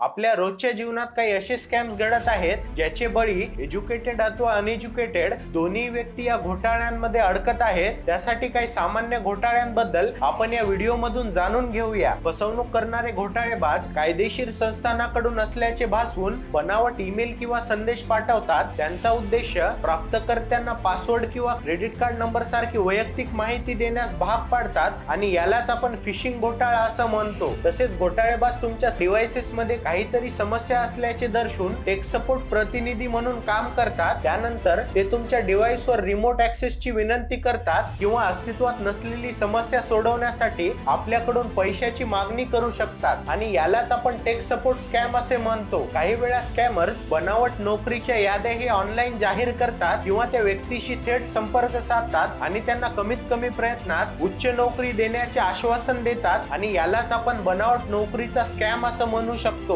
आपल्या रोजच्या जीवनात काही असे स्कॅम्स घडत आहेत ज्याचे बळी एज्युकेटेड अथवा अनएज्युकेटेड दोन्ही व्यक्ती या घोटाळ्यांमध्ये अडकत आहेत. त्यासाठी काही सामान्य घोटाळ्यांबद्दल आपण या व्हिडिओ मधून जाणून घेऊया. फसवणूक करणारे घोटाळेबाज कायदेशीर संस्थानाकडून असल्याचे भासवून बनावट ईमेल किंवा संदेश पाठवतात. त्यांचा उद्देश प्राप्तकर्त्यांना पासवर्ड किंवा क्रेडिट कार्ड नंबर सारखी वैयक्तिक माहिती देण्यास भाग पाडतात आणि यालाच आपण फिशिंग घोटाळा असं म्हणतो. तसेच घोटाळेबाज तुमच्या डिव्हाइसेस मध्ये काहीतरी समस्या असल्याचे दर्शवून टेक सपोर्ट प्रतिनिधी म्हणून काम करतात. त्यानंतर ते तुमच्या डिव्हाइस वर रिमोट ऍक्सेसची विनंती करतात किंवा अस्तित्वात नसलेली समस्या सोडवण्यासाठी आपल्याकडून पैशाची मागणी करू शकतात. आणि यालाच आपण टेक सपोर्ट स्कॅम असे म्हणतो. काही वेळा स्कॅमर्स बनावट नोकरीच्या याद्याही ऑनलाईन जाहीर करतात किंवा त्या व्यक्तीशी थेट संपर्क साधतात आणि त्यांना कमीत कमी प्रयत्नात उच्च नोकरी देण्याचे आश्वासन देतात. आणि यालाच आपण बनावट नोकरीचा स्कॅम असं म्हणू शकतो.